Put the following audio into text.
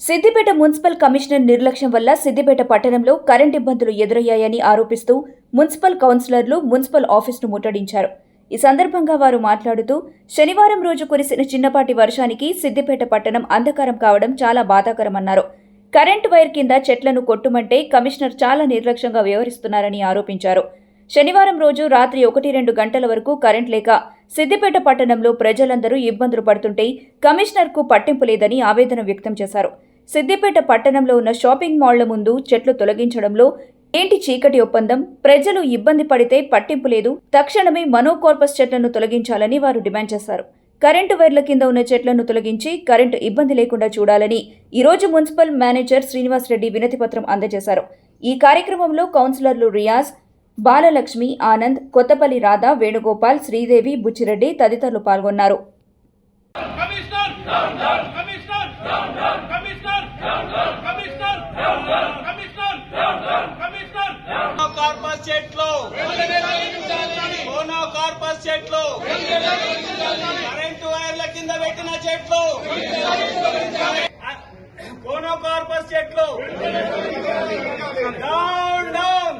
Siddipet municipal commissioner నిర్లక్ష్యం వల్ల సిద్దిపేట పట్టణంలో కరెంట్ ఇబ్బందులు ఎదురయ్యాయని ఆరోపిస్తూ మున్సిపల్ కౌన్సిలర్లు మున్సిపల్ ఆఫీసును ముట్టడించారు. ఈ సందర్భంగా వారు మాట్లాడుతూ శనివారం రోజు కురిసిన చిన్నపాటి వర్షానికి సిద్దిపేట పట్టణం అంధకారం కావడం చాలా బాధాకరమన్నారు. కరెంటు వైర్ కింద చెట్లను కొట్టుమంటే కమిషనర్ చాలా నిర్లక్ష్యంగా వ్యవహరిస్తున్నారని ఆరోపించారు. శనివారం రోజు రాత్రి ఒకటి రెండు గంటల వరకు కరెంట్ లేక సిద్దిపేట పట్టణంలో ప్రజలందరూ ఇబ్బందులు పడుతుంటే కమిషనర్కు పట్టింపు లేదని ఆవేదన వ్యక్తం చేశారు. సిద్దిపేట పట్టణంలో ఉన్న షాపింగ్ మాళ్ళ ముందు చెట్లు తొలగించడంలో ఏంటి చీకటి ఒప్పందం? ప్రజలు ఇబ్బంది పడితే పట్టింపు లేదు. తక్షణమే మనోకార్పస్ చెట్లను తొలగించాలని వారు డిమాండ్ చేశారు. కరెంటు వైర్ల కింద ఉన్న చెట్లను తొలగించి కరెంటు ఇబ్బంది లేకుండా చూడాలని ఈరోజు మున్సిపల్ మేనేజర్ శ్రీనివాస్ రెడ్డి అందజేశారు. ఈ కార్యక్రమంలో కౌన్సిలర్లు రియాజ్ బాలలక్ష్మి ఆనంద్ కొత్తపల్లి రాధా వేణుగోపాల్ శ్రీదేవి బుచ్చిరెడ్డి తదితరులు పాల్గొన్నారు commissioner commissioner commissioner commissioner commissioner commissioner corpus చెట్లు. మోనో కార్పస్ చెట్లు. కరెంటు వైర్ల కింద పెట్టిన చెట్లు. మోనో కార్పస్ చెట్లు. Down down